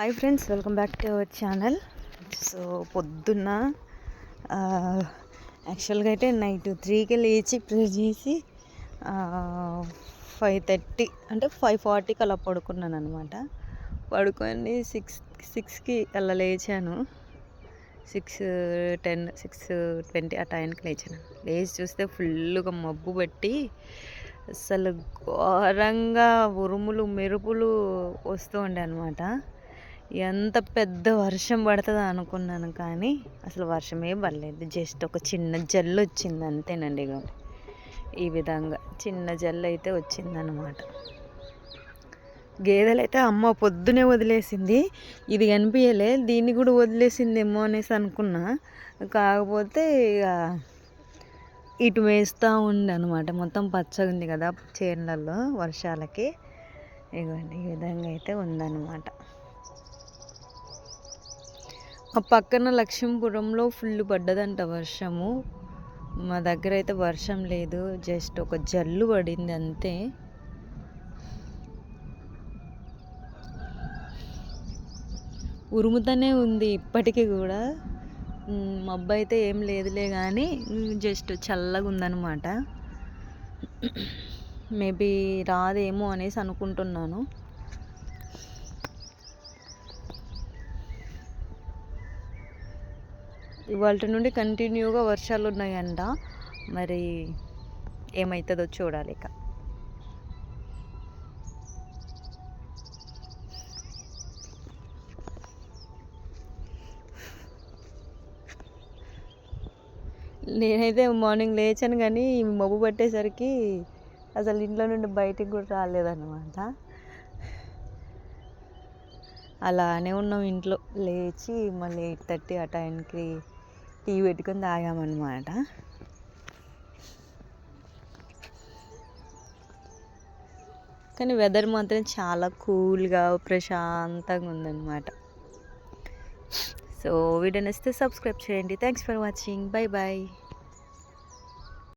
Hi friends welcome back to our channel so పొద్దున్న యాక్చువల్గా అయితే నైట్ త్రీకి లేచి ప్రే చేసి ఫైవ్ థర్టీ అంటే ఫైవ్ ఫార్టీకి అలా పడుకున్నాను అనమాట పడుకొని సిక్స్ సిక్స్కి అలా లేచాను. సిక్స్ టెన్ సిక్స్ ట్వంటీ ఆ టైంకి లేచాను. లేచి చూస్తే ఫుల్గా మబ్బు పెట్టి అసలు ఘోరంగా ఉరుములు మెరుపులు వస్తూ ఉండే అనమాట ఎంత పెద్ద వర్షం పడుతుందో అనుకున్నాను కానీ అసలు వర్షమే పడలేదు. జస్ట్ ఒక చిన్న జల్లు వచ్చింది అంతేనండి ఇక ఈ విధంగా చిన్న జల్లు అయితే వచ్చిందనమాట గేదెలు అయితే అమ్మ పొద్దునే వదిలేసింది. ఇది కనిపించలే దీన్ని కూడా వదిలేసిందేమో అనేసి అనుకున్నా. కాకపోతే ఇక ఇటు వేస్తూ ఉండే అనమాట మొత్తం పచ్చగా ఉంది కదా చేనులలో వర్షాలకి. ఇగోండి ఈ విధంగా అయితే ఉందన్నమాట. ఆ పక్కన లక్ష్మీపురంలో ఫుల్ పడ్డదంట వర్షము. మా దగ్గర అయితే వర్షం లేదు జస్ట్ ఒక జల్లు పడింది అంతే. ఉరుముతూనే ఉంది ఇప్పటికీ కూడా. మబ్బు అయితే ఏం లేదులే కానీ జస్ట్ చల్లగా ఉందన్నమాట. మేబీ రాదేమో అనేసి అనుకుంటున్నాను. ఇవాళ నుండి కంటిన్యూగా వర్షాలు ఉన్నాయంట మరి ఏమవుతుందో చూడాలి ఇక నేనైతే మార్నింగ్ లేచాను కానీ మబ్బు పట్టేసరికి అసలు ఇంట్లో నుండి బయటికి కూడా రాలేదన్నమాట. అలానే ఉన్నాం ఇంట్లో. లేచి మళ్ళీ ఎయిట్ థర్టీ ఆ టైంకి టీ పెట్టుకొని తాగామన్నమాట. కానీ వెదర్ మాత్రం చాలా కూల్గా ప్రశాంతంగా ఉందన్నమాట. సో వీడియో నచ్చితే సబ్స్క్రైబ్ చేయండి. Thanks for watching bye bye